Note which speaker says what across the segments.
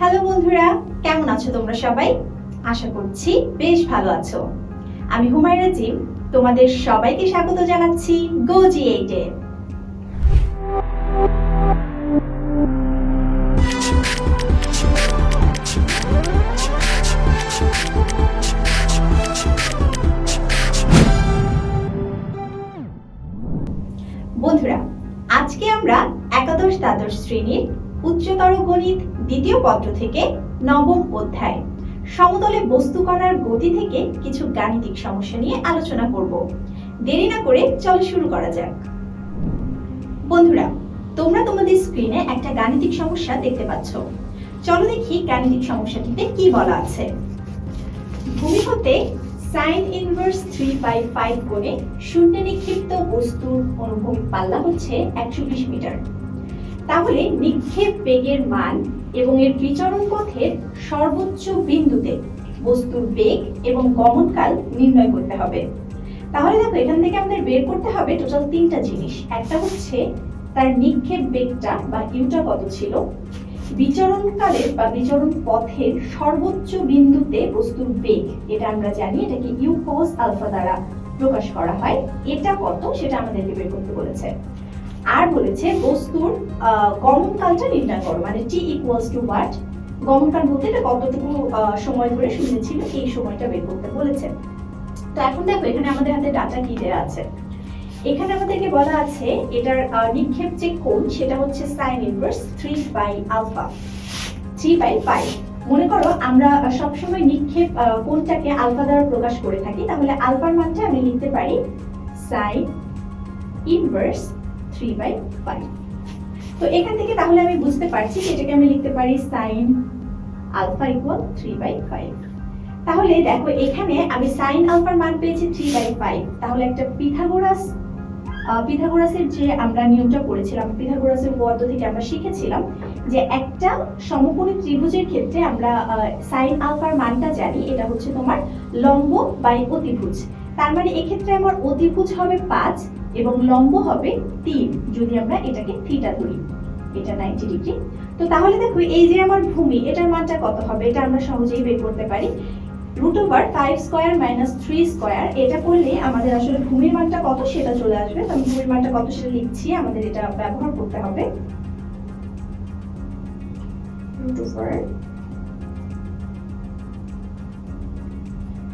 Speaker 1: Hello বন্ধুরা, কেমন আছো তোমরা সবাই? আশা করছি বেশ ভালো আছো। আমি হুমায়রা জিম তোমাদের সবাইকে স্বাগত জানাচ্ছি গোজি এইটে বন্ধুরা, আজকে আমরা একাদশ দ্বাদশ শ্রেণির উচ্চতর গণিত দ্বিতীয় পত্র থেকে নবম অধ্যায়। সমতলে বস্তু কণার গতি থেকে কিছু গাণিতিক সমস্যা নিয়ে আলোচনা করব। দেরি না করে চলো শুরু করা যাক। বন্ধুরা, তোমরা তোমাদের স্ক্রিনে একটা গাণিতিক সমস্যা দেখতে পাচ্ছ। চলো দেখি গাণিতিক সমস্যাটিতে কি বলা আছে। ভূমি হতে sine inverse three by five কোণে শূন্যে নিক্ষিপ্ত বস্তুর অনুভূমিক পাল্লা হচ্ছে একশো বিশ মিটার। তাহলে নিক্ষেপ বেগের মান এবং এর বিচরণ পথের সর্বোচ্চ বিন্দুতে বস্তুর বেগ এবং গমনকাল নির্ণয় করতে হবে। তাহলে দেখো, এখান থেকে আমাদের বের করতে হবে টোটাল তিনটা জিনিস। একটা হচ্ছে তার নিক্ষেপ বেগটা বা ইউটা কত ছিল? বিচরণকালের বা বিচরণ পথের সর্বোচ্চ বিন্দুতে বস্তুর বেগ, এটা আমরা জানি এটাকে ইউ কস আলফা দ্বারা প্রকাশ করা হয়। এটা কত? সেটা আমাদেরকে বের করতে বলেছে। আর বলেছে বস্তুর গমনকালটা নির্ণয় করো মানে টি ইকুয়ালস টু হোয়াট গমনকাল বলতে এটা কতটুকু সময় ধরে শূন্য এই সময়টা বের করতে বলেছে। তো এখন দেখো, এখানে আমাদের হাতে ডাটা কি দেওয়া আছে? এখানে আমাদেরকে বলা আছে, এটার নিক্ষেপ যে কোণ, সেটা হচ্ছে sine inverse three by alpha three by five মনে করো, আমরা সবসময় নিক্ষেপ কোণটাকে আলফা দ্বারা প্রকাশ করে থাকি, তাহলে আলফার মানটা আমি লিখতে পারি sine inverse three by five তো এখান থেকে তাহলে আমি বুঝতে পারছি যে এটাকে আমি লিখতে পারি sine alpha equal three by five তাহলে দেখো এখানে আমি সাইন আলফার মান পেয়েছি থ্রি বাই ফাইভ তাহলে একটা পিথাগোরাস পিথাগোরাসের যে আমরা নিয়মটা পড়েছিলাম, পিথাগোরাসের উপপাদ্য থেকে আমরা শিখেছিলাম যে একটা সমকোণী ত্রিভুজের ক্ষেত্রে আমরা সাইন আলফার মানটা জানি, এটা হচ্ছে তোমার লম্ব বাই অতিভুজ। তার মানে এক্ষেত্রে আমার অতিভুজ হবে পাঁচ এবং লম্ব হবে তিন যদি আমরা এটাকে থিটা ধরি। এটা নাইনটি ডিগ্রি তো তাহলে দেখো, এই যে আমার ভূমি, এটার মানটা কত হবে? এটা আমরা সহজেই বের করতে পারি। Root over five square minus three square এটা করলে আমাদের আসলে ভূমির মানটা কত সেটা চলে আসবে। তো আমি ভূমির মানটা কত সেটা লিখছি, আমাদের এটা ব্যবহার করতে হবে।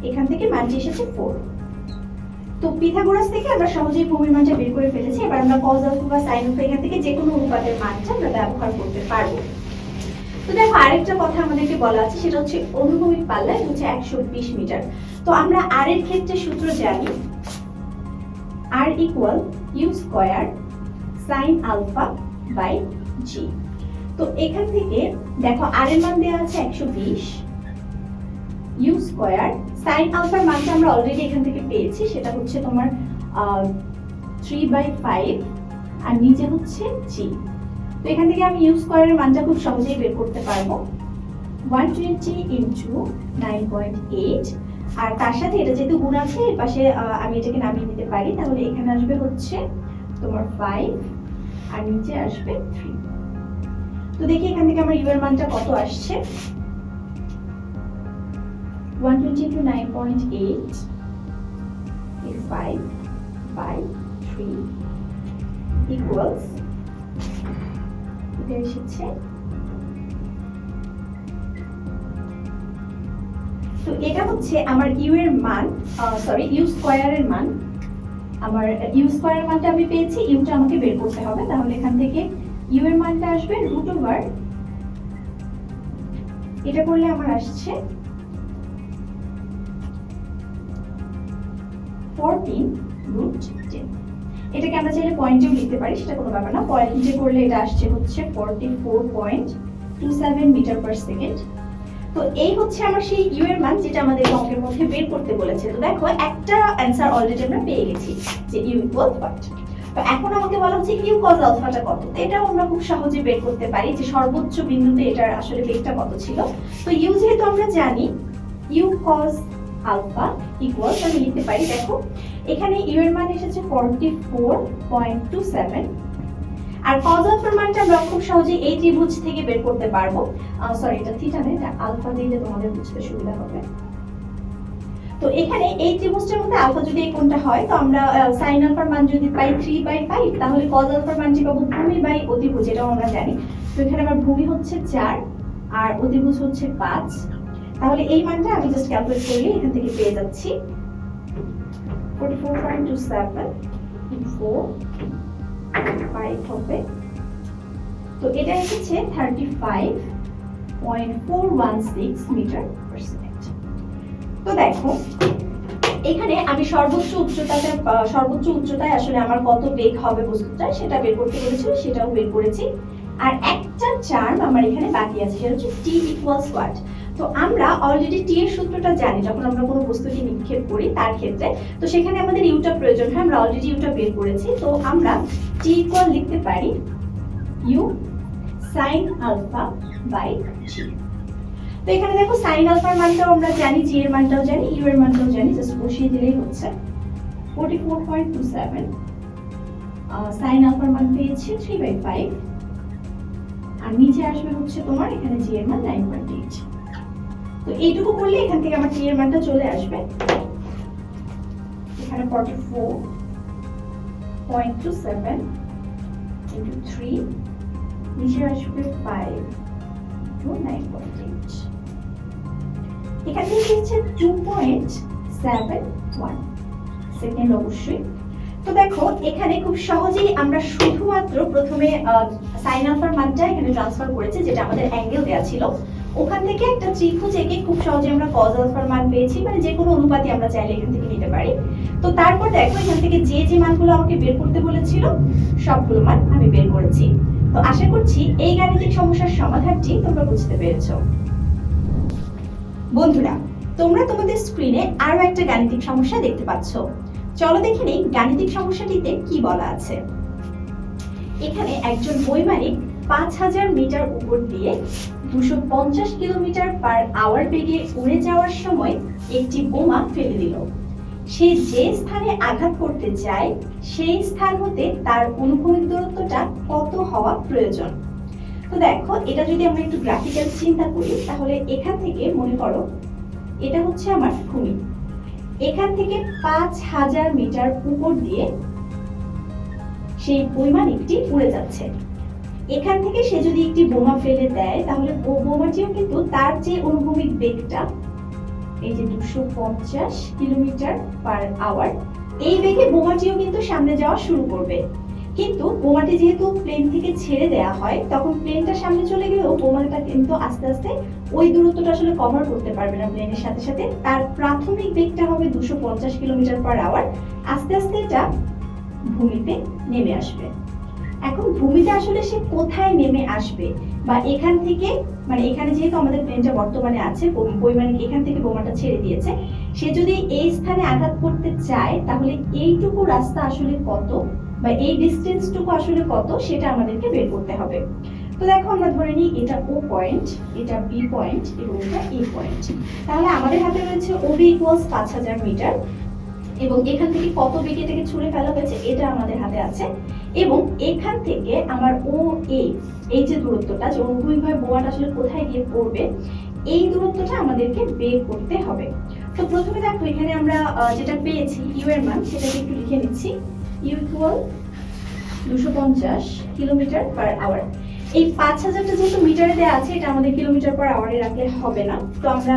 Speaker 1: এখান থেকে মানটি এসেছে ফোর তো পিথাগোরাস থেকে আমরা সহজেই ভূমির মানটা বের করে ফেলেছি। এবার আমরা কজ আলফা বা সাইন আলফা এখান থেকে যে কোনো অনুপাতের মানটা আমরা ব্যবহার করতে পারব। তো দেখো, আরেকটা কথা আমাদেরকে বলা আছে, সেটা হচ্ছে অনুভূমিক পাল্লা হচ্ছে একশো বিশ মিটার। তো আমরা আর এর ক্ষেত্রে সূত্র জানি, R equal u square sine alpha by g তো এখান থেকে দেখো, আর এর মান দেওয়া আছে একশো বিশ ইউ স্কোয়ার সাইন আলফার মানটা আমরা অলরেডি এখান থেকে পেয়েছি। সেটা হচ্ছে তোমার থ্রি বাই ফাইভ আর নিচে হচ্ছে জি তো এখান থেকে আমি ইউজ স্কোয়ারের মানটা খুব সহজেই বের করতে পারব। One twenty into nine point eight আর তার সাথে এটা যেহেতু গুণ আছে, এর পাশে আমি এটাকে নামিয়ে নিতে পারি। তাহলে এখানে আসবে হচ্ছে তোমার ফাইভ আর নিচে আসবে থ্রি তো দেখি এখান থেকে আমার ইউ মানটা কত আসছে। 120 to 9.8 is 5 by 3 equals তো এটা হচ্ছে আমার ইউ এর মান সরি ইউ স্কোয়ারের মান আমার ইউ স্কোয়ারের মানটা আমি পেয়েছি ইউটা আমাকে বের করতে হবে তাহলে এখান থেকে ইউ এর মানটা আসবে রুট ওভার এটা করলে আমার আসছে ফোরটিন রুট টেন এটাকে আমরা চাইলে পয়েন্টেও লিখতে পারি, সেটা কোনো ব্যাপার না। পয়েন্টে করলে এটা আসছে হচ্ছে forty four point two seven metre per second তো এই হচ্ছে আমার সেই ইউ এর মান যেটা আমাদের অঙ্কের মধ্যে বের করতে বলেছে। তো দেখো, একটা অ্যান্সার অলরেডি আমরা পেয়ে গেছি যে ইউ ইকুয়াল হোয়াট তো এখন আমাকে বলা হচ্ছে ইউ কজ আলফাটা কত? এটাও আমরা খুব সহজে বের করতে পারি যে সর্বোচ্চ বিন্দুতে এটার আসলে বেগটা কত ছিল। তো ইউ যেহেতু আমরা জানি ইউ কজ আলফা ইকুয়াল আমি লিখতে পারি, দেখো, এখানে ইউ এর মান এসেছে forty four point two seven আর কজ আলফার মানটা আমরা খুব সহজে এই ত্রিভুজ থেকে বের করতে পারব। সরি এটা থিটা নেই, এটা আলফা দিলে তোমাদের বুঝতে সুবিধা হবে। তো এখানে এই ত্রিভুজটার মধ্যে আলফা যদি এই কোণটা হয়, তো আমরা সাইন আলফার মান যদি পাই থ্রি বাই ফাইভ তাহলে কজ আলফার মানটি পাবো ভূমি বাই অতিভুজ এটাও আমরা জানি। তো এখানে আমার ভূমি হচ্ছে চার, আর অতিভুজ হচ্ছে পাঁচ। তাহলে এই মানটা আমি জাস্ট ক্যালকুলেট করলে এখান থেকে পেয়ে যাচ্ছি forty four point two seven four five হবে। তো এটা এসেছে thirty five point four one six metre per second তো দেখো, এখানে আমি সর্বোচ্চ উচ্চতাটা সর্বোচ্চ উচ্চতায় আসলে আমার কত বেগ হবে বস্তুটা সেটা বের করতে বলেছিল সেটাও বের করেছি। আর একটা চার্ম আমার এখানে বাকি আছে, সেটা হচ্ছে টি ইকুয়ালস হোয়াট তো আমরা অলরেডি টি এর সূত্রটা জানি, যখন আমরা কোনো বস্তুকে নিক্ষেপ করি তার ক্ষেত্রে, তো সেখানে আমাদের ইউটা প্রয়োজন হয়, আমরা অলরেডি ইউটা বের করেছি, তো আমরা টি ইকুয়াল লিখতে পারি u sine alpha by g তো এখানে দেখো সাইন আলফার মানটাও আমরা জানি জি এর মানটাও জানি ইউ এর মানটাও জানি জাস্ট বসিয়ে দিলেই হচ্ছে। Forty four point two seven sine আলফার মান পেয়েছি থ্রি বাই ফাইভ আর নিচে আসবে হচ্ছে তোমার, এখানে জি এর মান নাইন পয়েন্ট এইট তো এইটুকু করলে এখান থেকে আমার টি এর মানটা চলে আসবে। এখানে forty four point seven seven অবশ্যই। তো দেখো, এখানে খুব সহজেই আমরা শুধুমাত্র প্রথমে সাইন আলফার মানটা এখানে ট্রান্সফার করেছি, যেটা আমাদের অ্যাঙ্গেল দেওয়া ছিল। ওখান থেকে একটা ত্রিভুজ খুব সহজে আমরা কজ আলফার মান পেয়েছি মানে যে কোনো অনুপাতই আমরা চাইলে এখান থেকে নিতে পারি। তো তারপর দেখো, এখান থেকে যে যে মানগুলো আমাকে বের করতে বলেছিল, সবগুলো মান আমি বের করেছি। তো আশা করছি এই গাণিতিক সমস্যার সমাধানটি তোমরা বুঝতে পেরেছ। বন্ধুরা, তোমরা তোমাদের স্ক্রিনে আরও একটা গাণিতিক সমস্যা দেখতে পাচ্ছ। চলো দেখে নেই গাণিতিক সমস্যাটিতে কি বলা আছে। এখানে একজন বৈমানিক পাঁচ হাজার মিটার উপর দিয়ে দুশো পঞ্চাশ কিলোমিটার পার আওয়ার বেগে উড়ে যাওয়ার সময় একটি বোমা ফেলে দিল। সে যে স্থানে আঘাত করতে চায়, সেই স্থান হতে তার অনুভূমিক দূরত্বটা কত হওয়া প্রয়োজন? তো দেখো, এটা যদি আমরা একটু গ্রাফিক্যাল চিন্তা করি, তাহলে এখান থেকে মনে করো, এটা হচ্ছে আমার ভূমি। এখান থেকে পাঁচ হাজার মিটার উপর দিয়ে সেই বৈমানিকটি উড়ে যাচ্ছে। এখান থেকে সে যদি একটি বোমা ফেলে দেয়, তাহলে ও বোমাটিও কিন্তু তার যে অনুভূমিক বেগটা, এই যে দুশো পঞ্চাশ কিলোমিটার পার আওয়ার, এই বেগে বোমাটিও কিন্তু সামনে যাওয়া শুরু করবে। কিন্তু বোমাটি যেহেতু প্লেন থেকে ছেড়ে দেওয়া হয়, তখন প্লেনটা সামনে চলে গেলেও বোমাটা কিন্তু আস্তে আস্তে ওই দূরত্বটা আসলে কভার করতে পারবে না প্লেনের সাথে সাথে। তার প্রাথমিক বেগটা হবে দুশো পঞ্চাশ কিলোমিটার পার আওয়ার। আস্তে আস্তে এটা ভূমিতে নেমে আসবে। এখন ভূমিতে আসলে সে কোথায় নেমে আসবে? বা এখান থেকে মানে এখানে যেহেতু আমাদের প্লেনটা বর্তমানে আছে বৈমানিক এখান থেকে বোমাটা ছেড়ে দিয়েছে, সে যদি এই স্থানে আঘাত করতে চায়, তাহলে এইটুকু রাস্তা আসলে কত? বা এই ডিস্টেন্সটুকু আসলে কত? সেটা আমাদেরকে বের করতে হবে। তো দেখো আমরা ধরে নিই এটা ও পয়েন্ট এটা বি পয়েন্ট এবং এটা এ পয়েন্ট তাহলে আমাদের হাতে রয়েছে ও বি ইকুয়ালস পাঁচ হাজার মিটার এবং এখান থেকে কত বেগে এটাকে ছুঁড়ে ফেলা হয়েছে, এটা আমাদের হাতে আছে। এবং এখান থেকে আমার ও এ এই যে দূরত্বটা, যে অনুভূমিকভাবে বোমাটা আসলে কোথায় গিয়ে পড়বে, এই দূরত্বটা আমাদেরকে বের করতে হবে। তো প্রথমে দেখো, এখানে আমরা যেটা পেয়েছি ইউ এর মান, সেটাকে একটু লিখে নিচ্ছি। ইউ ইকুয়াল দুশো পঞ্চাশ কিলোমিটার পার আওয়ার এই পাঁচ হাজারটা যেহেতু মিটারে দেওয়া আছে, এটা আমাদের কিলোমিটার পার আওয়ারে রাখলে হবে না। তো আমরা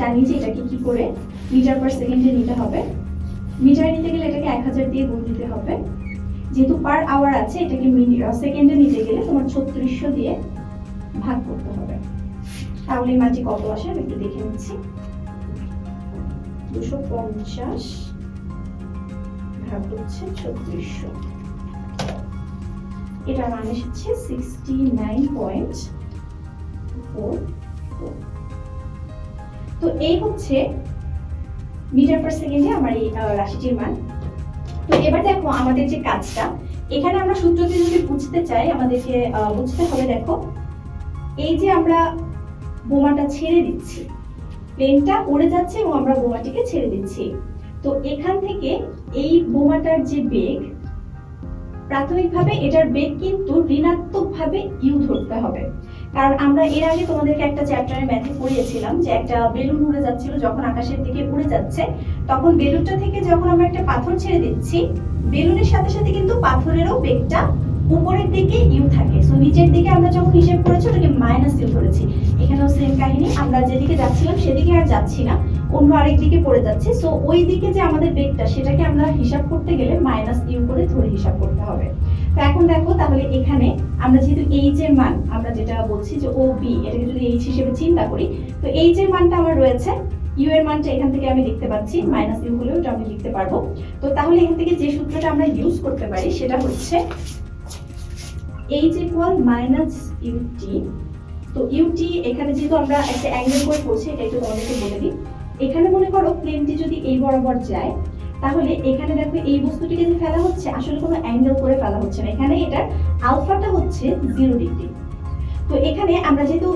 Speaker 1: জানি যে এটাকে কি করে মিটার পার সেকেন্ডে নিতে হবে। মিটারে নিতে গেলে এটাকে এক হাজার দিয়ে গুণ দিতে হবে। যেহেতু পার আওয়ার আছে, এটাকে সেকেন্ডে নিতে গেলে তোমার ছত্রিশশো দিয়ে ভাগ করতে হবে। তাহলে মানটি কত আসে? আমি একটু দেখে নিচ্ছি। দুশো পঞ্চাশ ভাগ হচ্ছে ছত্রিশশো। এটার মান এসেছে সিক্সটি নাইন পয়েন্ট ফোর তো এই হচ্ছে মিটার পার সেকেন্ডে আমার এই রাশিটির মান। তো এবার দেখো আমাদের যে কাজটা, এখানে আমরা সূত্রটি যদি বুঝতে চাই, আমাদেরকে বুঝতে হবে দেখো, এই যে আমরা বোমাটা ছেড়ে দিচ্ছি, প্লেনটা উড়ে যাচ্ছে এবং আমরা বোমাটিকে ছেড়ে দিচ্ছি। তো এখান থেকে এই বোমাটার যে বেগ, প্রাথমিকভাবে এটার বেগ কিন্তু ঋণাত্মকভাবে ইউ ধরতে হবে। কারণ আমরা এর আগে তোমাদেরকে একটা চ্যাপ্টারে ম্যাথে পড়িয়েছিলাম যে একটা বেলুন উড়ে যাচ্ছিল যখন আকাশের দিকে উড়ে যাচ্ছে, তখন বেলুনটা থেকে যখন আমরা একটা পাথর ছেড়ে দিচ্ছি বেলুনের সাথে সাথে কিন্তু পাথরেরও বেগটা উপরের দিকে ইউ থাকে। সো নিচের দিকে আমরা যখন হিসেব করেছি, ওটাকে মাইনাস ইউ ধরেছি। এখানেও সেম কাহিনী, আমরা যেদিকে যাচ্ছিলাম সেদিকে আর যাচ্ছি না, অন্য আরেক দিকে পড়ে যাচ্ছে। সো ওই দিকে যে আমাদের বেগটা, সেটাকে আমরা হিসাব করতে গেলে মাইনাস ইউ করে ধরে হিসাব করতে হবে। তো এখন দেখো, তাহলে এখানে আমরা যেহেতু এইচ এর মান, আমরা যেটা বলছি যে ও বি এটাকে যদি এইচ হিসেবে চিন্তা করি, তো এইচ এর মানটা আমার রয়েছে। ইউ এর মানটা এখান থেকে আমি লিখতে পাচ্ছি মাইনাস ইউ হলেও আমি লিখতে পারব। তো তাহলে এখান থেকে যে সূত্রটা আমরা ইউজ করতে পারি, সেটা হচ্ছে এইচ ইকুয়াল মাইনাস ইউটি তো ইউটি এখানে যেহেতু আমরা একটা অ্যাঙ্গেল করে পড়ছি এটা একটু তোমাদেরকে বলে দিই। এখানে মনে করো প্লেনটি যদি এই বরাবর যায় তাহলে এখানে দেখো এই বস্তুটিকে যে ফেলা হচ্ছে, আসলে কোনো অ্যাঙ্গেল করে ফেলা হচ্ছে না। এখানে এটার আলফাটা হচ্ছে জিরো ডিগ্রি তো এখানে আমরা যেহেতু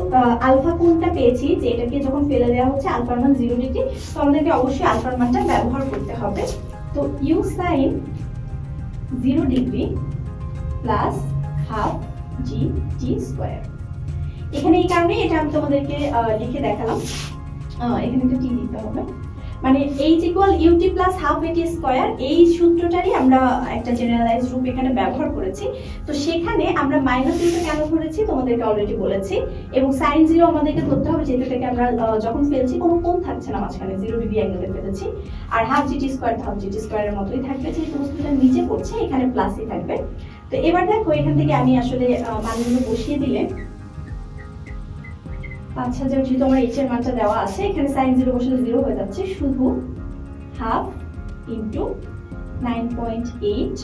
Speaker 1: আলফা কোণটা পেয়েছি, যে এটাকে যখন ফেলে দেওয়া হচ্ছে আলফার মান জিরো ডিগ্রি তো আমাদেরকে অবশ্যই আলফার মানটা ব্যবহার করতে হবে। তো U sine zero degree plus half G G square এখানে এই কারণে এটা আমি তোমাদেরকে লিখে দেখালাম। এখানে একটা টি দিতে হবে। মানে H equal UT plus half AT square এই সূত্রটারই আমরা একটা জেনারেলাইজ রূপ এখানে ব্যবহার করেছি। তো সেখানে আমরা মাইনাস ইউটা কেন ধরেছি তোমাদেরকে অলরেডি বলেছি। এবং সাইন জিরো আমাদেরকে ধরতে হবে, যেহেতু এটাকে আমরা যখন ফেলছি, কোনো কোন থাকছে না মাঝখানে জিরো ডিগ্রি অ্যাঙ্গেলে ফেলেছি। আর half GT square half GT স্কোয়ারের মতোই থাকবে যে বস্তুটা নিচে পড়ছে, এখানে প্লাসই থাকবে। তো এবার দেখো, এখান থেকে আমি আসলে মানগুলো বসিয়ে দিলে পাঁচ হাজার যেহেতু এইচ এর মানটা দেওয়া আছে, এখানে সাইন জিরো বসলে জিরো হয়ে যাচ্ছে শুধু half into nine point eight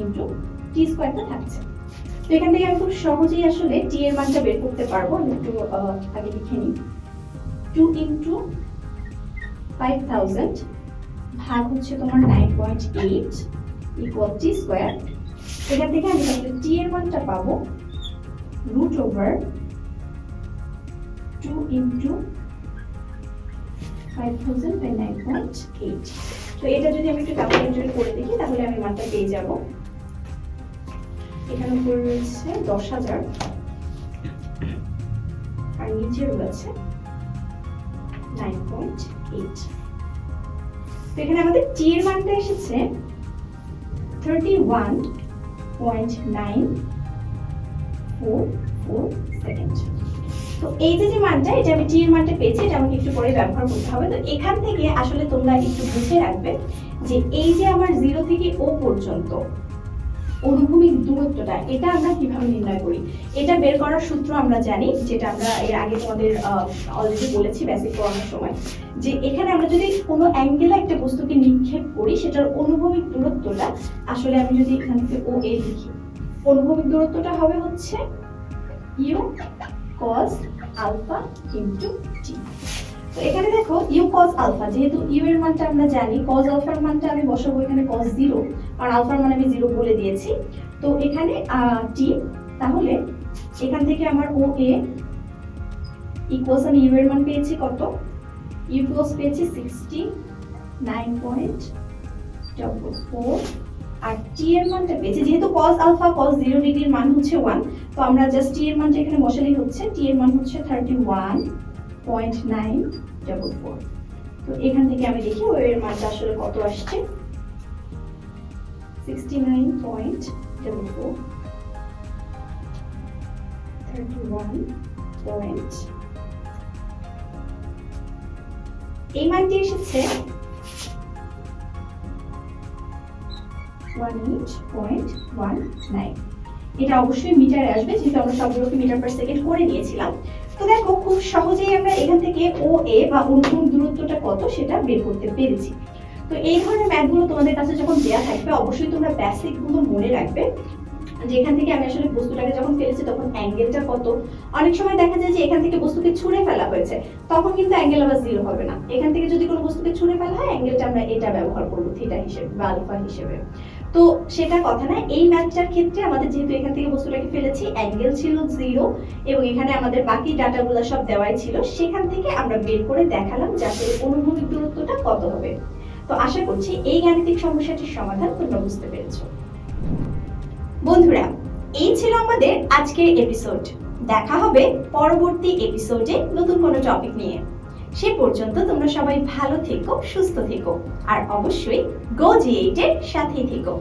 Speaker 1: into T স্কোয়ারটা থাকছে। তো এখান থেকে আমি খুব সহজেই আসলে টি এর মানটা বের করতে পারব। আমি একটু আগে লিখে নিই। টু ইন্টু ফাইভ থাউজেন্ড ভাগ হচ্ছে তোমার nine point eight equal T square এখান থেকে আমি টি এর মানটা পাবো root over two into five thousand by nine point eight তো এটা যদি আমি একটু ক্যালকুলেটর করে দেখি, তাহলে আমি মানটা পেয়ে যাব। এখানে উপরে রয়েছে দশ হাজার। আর নিচে রয়েছে নাইন পয়েন্ট এইট তো এখানে আমাদের টি এর মানটা এসেছে thirty one point nine four four second তো এই যে যে মানটা, এটা আমি টি এর মানটা পেয়েছি, এটা আমাকে একটু পরে ব্যবহার করতে হবে। তো এখান থেকে আসলে তোমরা একটু বুঝে রাখবে যে এই যে আমার জিরো থেকে ও পর্যন্ত অনুভূমিক দূরত্বটা, এটা আমরা কীভাবে নির্ণয় করি? এটা বের করার সূত্র আমরা জানি, যেটা আমরা এর আগে তোমাদের অলরেডি বলেছি বেসিক পড়ানোর সময়, যে এখানে আমরা যদি কোনো অ্যাঙ্গেলে একটা বস্তুকে নিক্ষেপ করি, সেটার অনুভূমিক দূরত্বটা, আসলে আমি যদি এখান থেকে ও এ লিখি, অনুভূমিক দূরত্বটা হবে হচ্ছে U cos alpha into T তো এখানে দেখো ইউ cos আলফা যেহেতু ইউ এর মানটা আমরা জানি, cos আলফার মানটা আমি বসাবো এখানে cos জিরো কারণ আলফার মান আমি জিরো বলে দিয়েছি। তো এখানে টি তাহলে এখান থেকে আমার ও এ ইকুয়ালস আমি ইউ এর মান পেয়েছি কত? ইউ পেয়েছি sixty nine point double four আর টি এর মানটা পেয়েছি যেহেতু cos আলফা cos জিরো ডিগ্রির মান হচ্ছে ওয়ান তো আমরা জাস্ট টি এর মানটা এখানে বসালেই হচ্ছে। টি এর মান হচ্ছে thirty one point nine double four তো এখান থেকে আমি দেখি ও এর মানটা আসলে কত আসছে? Sixty nine point double four thirty one point এই মানটি এসেছে one eight point one nine এটা অবশ্যই মিটারে আসবে, যেহেতু আমরা সবগুলোকে মিটার পার সেকেন্ড করে নিয়েছিলাম। তো দেখো, খুব সহজেই আমরা এখান থেকে ও এ বা অনুভূম দূরত্বটা কত সেটা বের করতে পেরেছি। তো এই ধরনের ম্যাথগুলো তোমাদের কাছে যখন দেওয়া থাকবে, অবশ্যই তোমরা বেসিকগুলো মনে রাখবে। যেখান থেকে আমি আসলে বস্তুটাকে যখন ফেলেছি, তখন অ্যাঙ্গেলটা কত? অনেক সময় দেখা যায় যে এখান থেকে বস্তুকে ছুঁড়ে ফেলা হয়েছে, তখন কিন্তু অ্যাঙ্গেল আবার জিরো হবে না। এখান থেকে যদি কোনো বস্তুকে ছুঁড়ে ফেলা হয় অ্যাঙ্গেলটা আমরা এটা ব্যবহার করব থিটা হিসেবে বা আলফা হিসেবে। তো সেটা কথা না, এই ম্যাথটার ক্ষেত্রে আমাদের যেহেতু এখান থেকে বস্তুটাকে ফেলেছি অ্যাঙ্গেল ছিল জিরো এবং এখানে আমাদের বাকি ডাটাগুলো সব দেওয়াই ছিল, সেখান থেকে আমরা বের করে দেখালাম যাতে অনুভূমিক দূরত্বটা কত হবে। তো আশা করছি এই গাণিতিক সমস্যাটির সমাধান তোমরা বুঝতে পেরেছ। বন্ধুরা, এই ছিল আমাদের আজকের এপিসোড দেখা হবে পরবর্তী এপিসোডে নতুন কোনো টপিক নিয়ে। সে পর্যন্ত তোমরা সবাই ভালো থেকো, সুস্থ থেকো, আর অবশ্যই গো জি এইটের সাথেই থেকো।